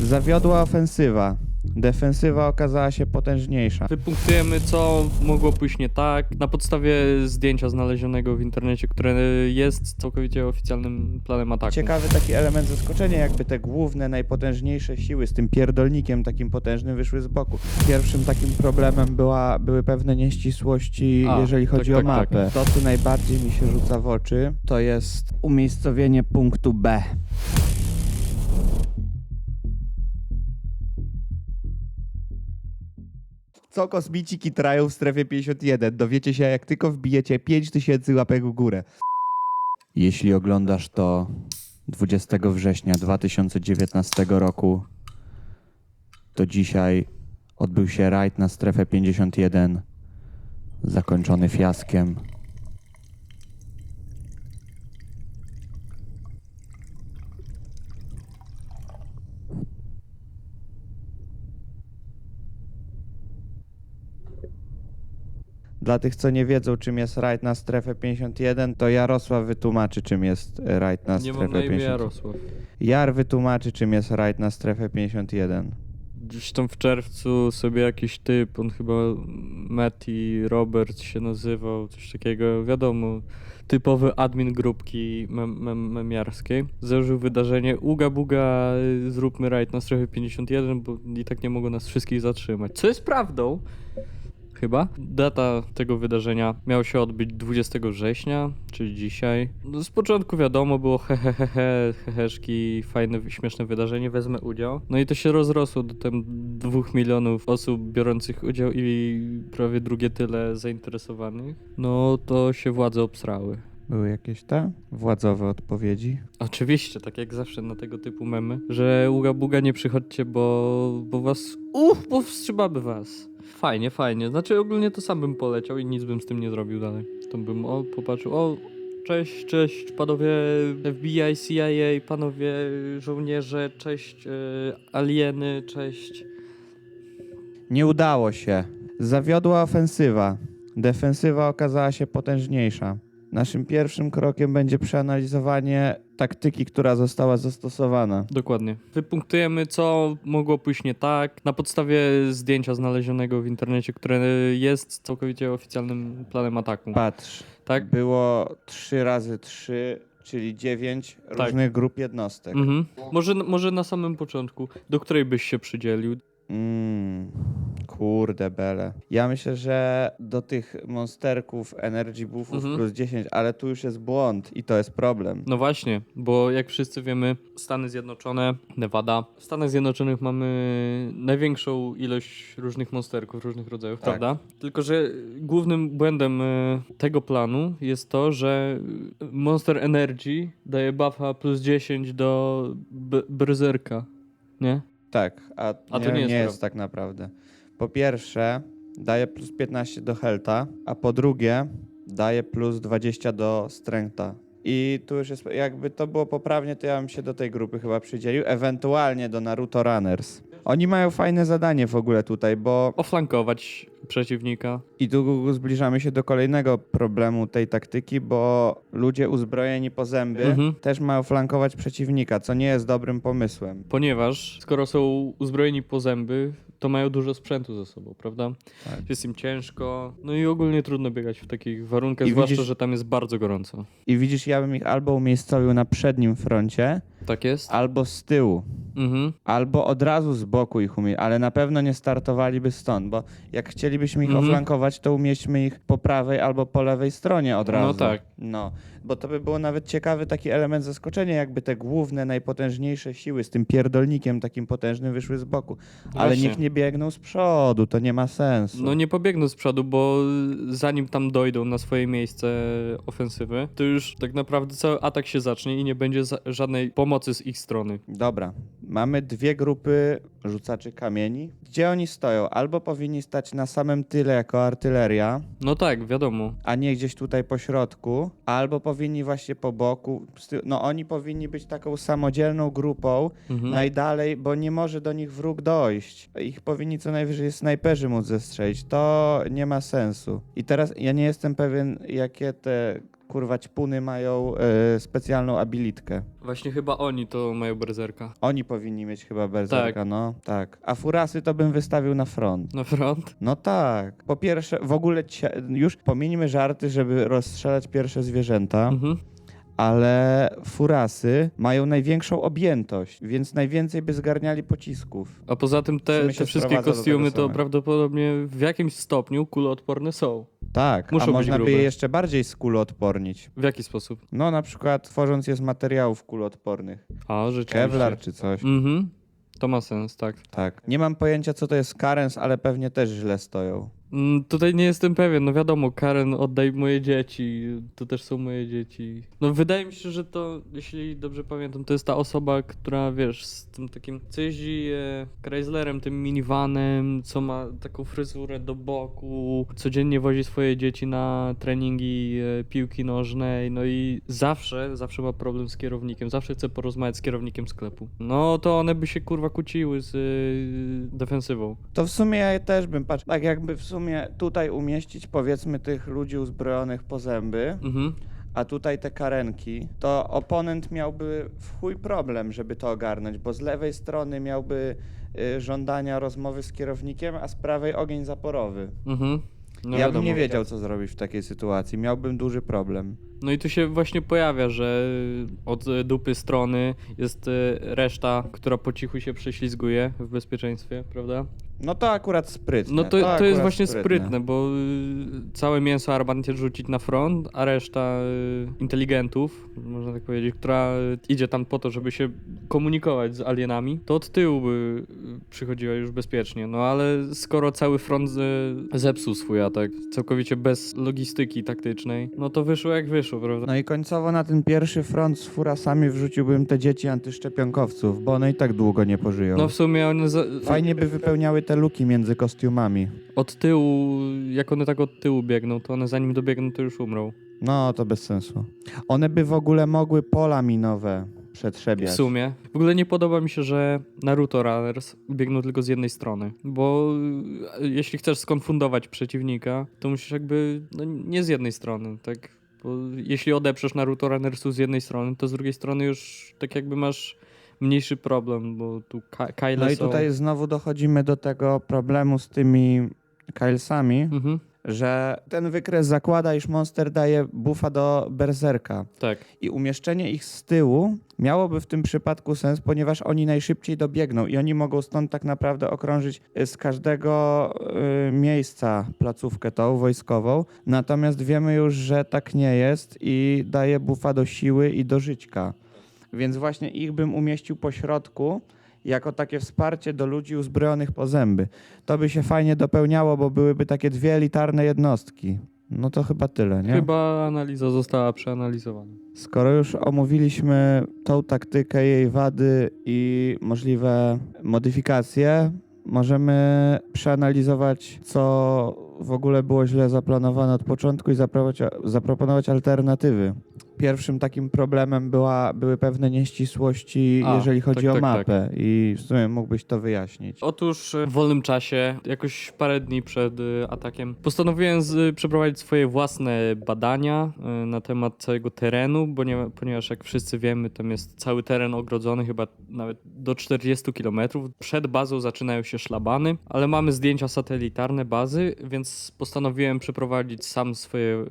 Zawiodła ofensywa. Defensywa okazała się potężniejsza. Wypunktujemy, co mogło pójść nie tak, na podstawie zdjęcia znalezionego w internecie, które jest całkowicie oficjalnym planem ataku. Ciekawy taki element zaskoczenia, jakby te główne, najpotężniejsze siły z tym pierdolnikiem takim potężnym wyszły z boku. Pierwszym takim problemem była, były pewne nieścisłości, A, jeżeli tak, chodzi tak, o tak. mapę. To, co najbardziej mi się rzuca w oczy, to jest umiejscowienie punktu B. Co kosmici kitrają w strefie 51? Dowiecie się, jak tylko wbijecie 5000 łapek w górę. Jeśli oglądasz to 20 września 2019 roku, to dzisiaj odbył się rajd na strefę 51, zakończony fiaskiem. Dla tych, co nie wiedzą, czym jest rajd na strefę 51, to Jarosław wytłumaczy, czym jest e, rajd na Nie strefę mam na imię 51. Jarosław. Jar wytłumaczy, czym jest rajd na strefę 51. Gdzieś tam w czerwcu sobie jakiś typ, on chyba Matty Roberts się nazywał, coś takiego, wiadomo, typowy admin grupki mem mem memiarskiej. Założył wydarzenie Uga Buga, zróbmy rajd na strefie 51, bo i tak nie mogą nas wszystkich zatrzymać. Co jest prawdą, chyba. Data tego wydarzenia miała się odbyć 20 września, czyli dzisiaj. No, z początku wiadomo było hehehehe, heheszki, fajne, śmieszne wydarzenie, wezmę udział. No i to się rozrosło do tam dwóch milionów osób biorących udział i prawie drugie tyle zainteresowanych. No to się władze obsrały. Były jakieś te władzowe odpowiedzi? Oczywiście, tak jak zawsze na tego typu memy, że uga buga nie przychodźcie, bo, bo was, uch, bo wstrzymamy was. Fajnie, fajnie. Znaczy ogólnie to sam bym poleciał i nic bym z tym nie zrobił dalej. To bym, o, popatrzył, o, cześć, cześć, panowie FBI, CIA, panowie żołnierze, cześć, e, alieny, cześć. Nie udało się. Zawiodła ofensywa. Defensywa okazała się potężniejsza. Naszym pierwszym krokiem będzie przeanalizowanie taktyki, która została zastosowana. Dokładnie. Wypunktujemy, co mogło pójść nie tak, na podstawie zdjęcia znalezionego w internecie, które jest całkowicie oficjalnym planem ataku. Patrz, Tak? było 3 razy 3, czyli 9 Tak. różnych grup jednostek. Mhm. Może, może na samym początku, do której byś się przydzielił? Mm, kurde bele. Ja myślę, że do tych monsterków Energy Buffów Mhm. plus 10, ale tu już jest błąd i to jest problem. No właśnie, bo jak wszyscy wiemy, Stany Zjednoczone, Nevada. W Stanach Zjednoczonych mamy największą ilość różnych monsterków, różnych rodzajów, Tak. prawda? Tylko, że głównym błędem e, tego planu jest to, że Monster Energy daje buffa plus 10 do b- Berserka, nie? Tak, a, A nie, to nie jest jest tak naprawdę. Po pierwsze, daje plus 15 do Helta, a po drugie, daje plus 20 do Strengtha. I tu już jest, jakby to było poprawnie, to ja bym się do tej grupy chyba przydzielił, ewentualnie do Naruto Runners. Oni mają fajne zadanie w ogóle tutaj, bo Oflankować przeciwnika. i tu zbliżamy się do kolejnego problemu tej taktyki, bo ludzie uzbrojeni po zęby Mhm. też mają flankować przeciwnika, co nie jest dobrym pomysłem. Ponieważ skoro są uzbrojeni po zęby, to mają dużo sprzętu ze sobą, prawda? Tak. Jest im ciężko, no i ogólnie trudno biegać w takich warunkach, I zwłaszcza, widzisz- że tam jest bardzo gorąco. I widzisz, ja bym ich albo umiejscowił na przednim froncie, Tak jest? albo z tyłu, Mhm. albo od razu z boku ich umie, ale na pewno nie startowaliby stąd, bo jak chcielibyśmy ich Mhm. oflankować, to umieśćmy ich po prawej albo po lewej stronie od razu. No tak. No, bo to by było nawet ciekawy taki element zaskoczenia, jakby te główne, najpotężniejsze siły z tym pierdolnikiem takim potężnym wyszły z boku. Ale Właśnie. niech nie biegną z przodu, to nie ma sensu. No nie pobiegną z przodu, bo zanim tam dojdą na swoje miejsce ofensywy, to już tak naprawdę cały atak się zacznie i nie będzie za- żadnej pomocy z ich strony. Dobra, mamy dwie grupy rzucaczy kamieni. Gdzie oni stoją? Albo powinni stać na samym tyle jako artyleria, No tak, wiadomo. a nie gdzieś tutaj po środku, albo powinni właśnie po boku. z ty- No oni powinni być taką samodzielną grupą Mhm. najdalej, bo nie może do nich wróg dojść. Ich powinni co najwyżej snajperzy móc zestrzelić. To nie ma sensu. I teraz ja nie jestem pewien, jakie te kurwa ćpuny mają e, specjalną abilitkę. Właśnie chyba oni to mają berserka. Oni powinni mieć chyba berserka, Tak. no. Tak. A furasy to bym wystawił na front. Na front? No tak. Po pierwsze, w ogóle cia- już pominijmy żarty, żeby rozstrzelać pierwsze zwierzęta, Mhm. ale furasy mają największą objętość, więc najwięcej by zgarniali pocisków. A poza tym W te, sumie się te wszystkie sprowadza do kostiumy to samego. prawdopodobnie w jakimś stopniu kuloodporne są. Tak, Muszą a być można by grube. je jeszcze bardziej skuloodpornić. W jaki sposób? No na przykład tworząc je z materiałów kuloodpornych. A, rzeczywiście. Kevlar czy coś. Mhm. To ma sens, tak. Tak. Nie mam pojęcia co to jest karens, ale pewnie też źle stoją. Mm, Tutaj nie jestem pewien, no wiadomo, Karen, oddaj moje dzieci, to też są moje dzieci. No wydaje mi się, że to, jeśli dobrze pamiętam, to jest ta osoba, która, wiesz, z tym takim, co jeździ e, Chryslerem, tym minivanem, co ma taką fryzurę do boku, codziennie wozi swoje dzieci na treningi e, piłki nożnej, no i zawsze, zawsze ma problem z kierownikiem, zawsze chce porozmawiać z kierownikiem sklepu. No to one by się, kurwa, kłóciły z e, defensywą. To w sumie ja też bym patrzył, tak jakby w sumie tutaj umieścić powiedzmy tych ludzi uzbrojonych po zęby, Mhm. a tutaj te karenki, to oponent miałby w chuj problem, żeby to ogarnąć, bo z lewej strony miałby y, żądania rozmowy z kierownikiem, a z prawej ogień zaporowy. Mhm. No ja wiadomo. bym nie wiedział, co zrobić w takiej sytuacji. Miałbym duży problem. No i tu się właśnie pojawia, że od e, dupy strony jest e, reszta, która po cichu się prześlizguje w bezpieczeństwie, prawda? No to akurat sprytne. No to, to, jest akurat właśnie sprytne, bo y, całe mięso Arbantie rzucić na front, a reszta y, inteligentów, można tak powiedzieć, która y, idzie tam po to, żeby się komunikować z alienami, to od tyłu by y, przychodziła już bezpiecznie. No ale skoro cały front y, zepsuł swój atak, całkowicie bez logistyki taktycznej, no to wyszło jak wyszło, prawda? No i końcowo na ten pierwszy front z furasami wrzuciłbym te dzieci antyszczepionkowców, bo one i tak długo nie pożyją. No w sumie one za, Fajnie by wypełniały te luki między kostiumami. od tyłu, jak one tak od tyłu biegną, to one zanim dobiegną, to już umrą. No, to bez sensu. One by w ogóle mogły pola minowe W przetrzebiać. sumie. W ogóle nie podoba mi się, że Naruto Runners biegną tylko z jednej strony, bo y, jeśli chcesz skonfundować przeciwnika, to musisz jakby, no nie z jednej strony, tak? Bo jeśli odeprzesz Naruto Runnersu z jednej strony, to z drugiej strony już tak jakby masz mniejszy problem, bo tu Kyle No i są... tutaj znowu dochodzimy do tego problemu z tymi Kylesami, Mhm, że ten wykres zakłada, iż monster daje buffa do berserka. tak. I umieszczenie ich z tyłu miałoby w tym przypadku sens, ponieważ oni najszybciej dobiegną i oni mogą stąd tak naprawdę okrążyć y, z każdego y, miejsca placówkę tą wojskową. Natomiast wiemy już, że tak nie jest i daje buffa do siły i do żyćka. Więc właśnie ich bym umieścił po środku jako takie wsparcie do ludzi uzbrojonych po zęby. To by się fajnie dopełniało, bo byłyby takie dwie elitarne jednostki. No to chyba tyle, nie? Chyba analiza została przeanalizowana. Skoro już omówiliśmy tą taktykę, jej wady i możliwe modyfikacje, możemy przeanalizować, co w ogóle było źle zaplanowane od początku i zaproponować, zaproponować alternatywy. Pierwszym takim problemem była, były pewne nieścisłości, A, jeżeli chodzi tak, o tak, mapę i w sumie mógłbyś to wyjaśnić. Otóż e, w wolnym czasie, jakoś parę dni przed e, atakiem, postanowiłem z, przeprowadzić swoje własne badania e, na temat całego terenu, bo nie, ponieważ jak wszyscy wiemy, tam jest cały teren ogrodzony, chyba nawet do 40 km. Przed bazą zaczynają się szlabany, ale mamy zdjęcia satelitarne bazy, więc postanowiłem przeprowadzić sam swoje e,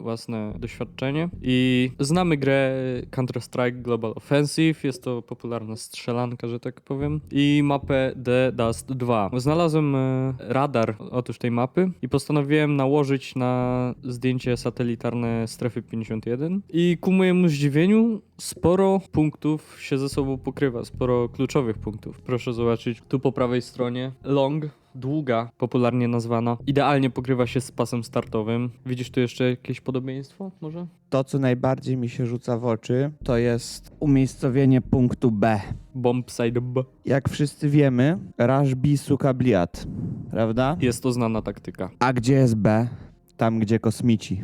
własne doświadczenie i znamy grę Counter-Strike Global Offensive, jest to popularna strzelanka, że tak powiem, i mapę The Dust 2. Znalazłem e, radar otóż tej mapy i postanowiłem nałożyć na zdjęcie satelitarne strefy 51 i ku mojemu zdziwieniu sporo punktów się ze sobą pokrywa, sporo kluczowych punktów. Proszę zobaczyć, tu po prawej stronie. Long, długa, popularnie nazwana, idealnie pokrywa się z pasem startowym. Widzisz tu jeszcze jakieś podobieństwo może? To, co najbardziej mi się rzuca w oczy, to jest umiejscowienie punktu B. Bomb side B. Jak wszyscy wiemy, Rashbi Sukabliat, prawda? Jest to znana taktyka. A gdzie jest B? Tam, gdzie kosmici.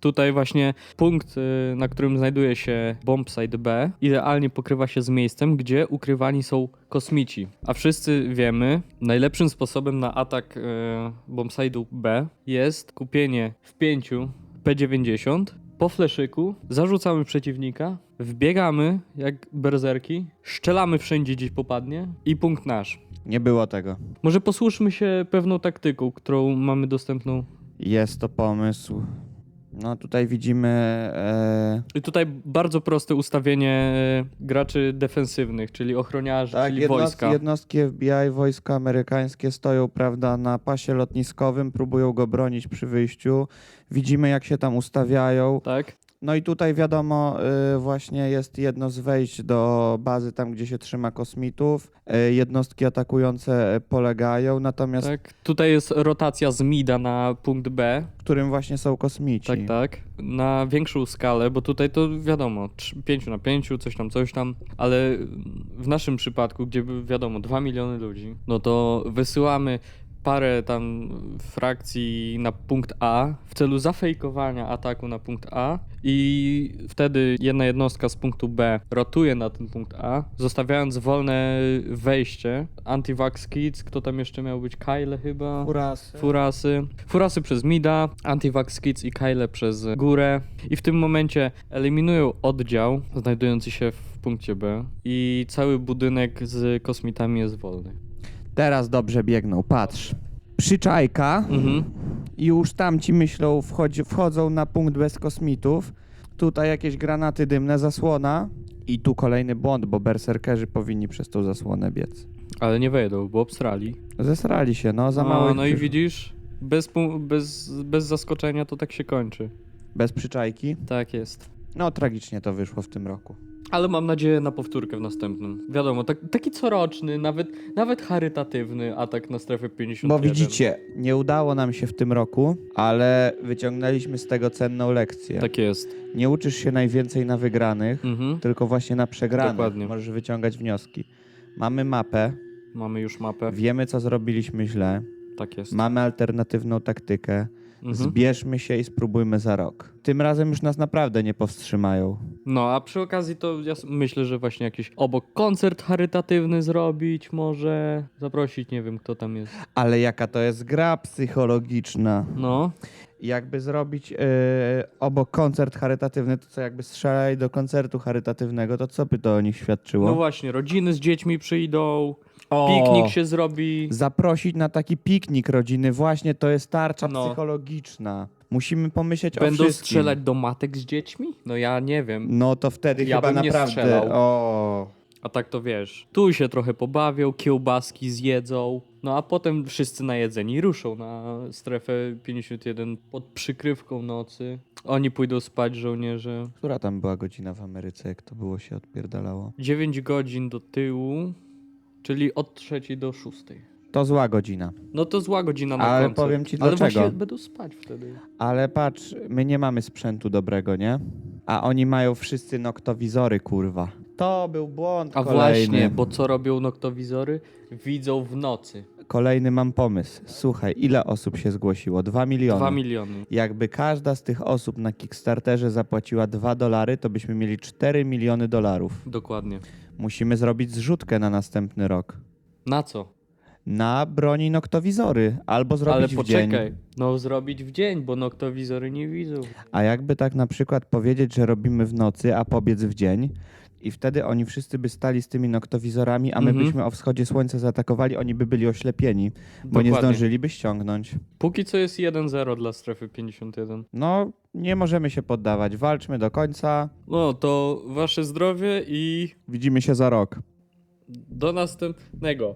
Tutaj właśnie punkt, y, na którym znajduje się bombsite B, idealnie pokrywa się z miejscem, gdzie ukrywani są kosmici. A wszyscy wiemy, najlepszym sposobem na atak y, bombsite'u B jest kupienie w pięciu P90 po fleszyku, zarzucamy przeciwnika, wbiegamy jak berzerki, szczelamy wszędzie gdzieś popadnie i punkt nasz. Nie było tego. Może posłuszmy się pewną taktyką, którą mamy dostępną. Jest to pomysł. No tutaj widzimy... E... I tutaj bardzo proste ustawienie e, graczy defensywnych, czyli ochroniarzy, Tak, czyli jednostki, wojska. jednostki FBI, wojska amerykańskie stoją, prawda, na pasie lotniskowym, próbują go bronić przy wyjściu. Widzimy, jak się tam ustawiają. Tak? No i tutaj wiadomo, y, właśnie jest jedno z wejść do bazy, tam gdzie się trzyma kosmitów. Y, jednostki atakujące polegają, natomiast tak. Tutaj jest rotacja z mida na punkt B. którym właśnie są kosmici. Tak, tak. Na większą skalę, bo tutaj to wiadomo, 5 na 5, coś tam, coś tam, ale w naszym przypadku, gdzie wiadomo, 2 miliony ludzi, no to wysyłamy parę tam frakcji na punkt A w celu zafejkowania ataku na punkt A i wtedy jedna jednostka z punktu B rotuje na ten punkt A, zostawiając wolne wejście. Antivax Kids, kto tam jeszcze miał być? Kyle chyba? Furasy. Furasy. Furasy przez Mida, Antivax Kids i Kyle przez górę. I w tym momencie eliminują oddział znajdujący się w punkcie B i cały budynek z kosmitami jest wolny. Teraz dobrze biegną, patrz. Przyczajka Mhm. i już tam ci myślą, wchodzi, wchodzą na punkt bez kosmitów. Tutaj jakieś granaty dymne, zasłona. I tu kolejny błąd, bo berserkerzy powinni przez tą zasłonę biec. Ale nie wejdą, bo obstrali. Zesrali się, no za mało. No, ich no i przyszło. widzisz, bez, pu- bez, bez zaskoczenia to tak się kończy. Bez przyczajki. Tak jest. No tragicznie to wyszło w tym roku. Ale mam nadzieję na powtórkę w następnym. Wiadomo, tak, taki coroczny, nawet, nawet charytatywny atak na strefę 51. Bo widzicie, nie udało nam się w tym roku, ale wyciągnęliśmy z tego cenną lekcję. Tak jest. Nie uczysz się najwięcej na wygranych, Mhm. tylko właśnie na przegranych. Dokładnie. Możesz wyciągać wnioski. Mamy mapę, Mamy już mapę. wiemy co zrobiliśmy źle, Tak jest. mamy alternatywną taktykę. Mhm. Zbierzmy się i spróbujmy za rok. Tym razem już nas naprawdę nie powstrzymają. No, a przy okazji to ja s- myślę, że właśnie jakiś obok koncert charytatywny zrobić może, zaprosić, nie wiem kto tam jest. Ale jaka to jest gra psychologiczna. No, Jakby zrobić e, obok koncert charytatywny, to co jakby strzelali do koncertu charytatywnego, to co by to o nich świadczyło? no właśnie, rodziny z dziećmi przyjdą, piknik się zrobi. Zaprosić na taki piknik rodziny, właśnie to jest tarcza No. psychologiczna. Musimy pomyśleć o Będą wszystkim. strzelać do matek z dziećmi? No ja nie wiem. No to wtedy Ja chyba bym nie naprawdę. strzelał. O. A tak to wiesz, tu się trochę pobawią, kiełbaski zjedzą, no a potem wszyscy najedzeni ruszą na strefę 51 pod przykrywką nocy. Oni pójdą spać, żołnierze. Która tam była godzina w Ameryce, jak to było się odpierdalało? 9 godzin do tyłu, czyli od trzeciej do szóstej. To zła godzina. No to zła godzina na Ale koncert. powiem ci Ale dlaczego. właśnie będą spać wtedy. Ale patrz, my nie mamy sprzętu dobrego, nie? A oni mają wszyscy noktowizory, kurwa. To był błąd A kolejny. właśnie, bo co robią noktowizory? Widzą w nocy. Kolejny mam pomysł. Słuchaj, ile osób się zgłosiło? Dwa miliony. 2 miliony. Jakby każda z tych osób na Kickstarterze zapłaciła 2 dolary, to byśmy mieli 4 miliony dolarów. Dokładnie. Musimy zrobić zrzutkę na następny rok. Na co? Na broni noktowizory. Albo zrobić Ale w poczekaj. dzień. No zrobić w dzień, bo noktowizory nie widzą. A jakby tak na przykład powiedzieć, że robimy w nocy, a pobiec w dzień i wtedy oni wszyscy by stali z tymi noktowizorami, a my Mhm. byśmy o wschodzie słońca zaatakowali, oni by byli oślepieni, bo nie Dokładnie. zdążyliby ściągnąć. Póki co jest 1-0 dla strefy 51. No, nie możemy się poddawać. Walczmy do końca. No to wasze zdrowie i Widzimy się za rok. do następnego.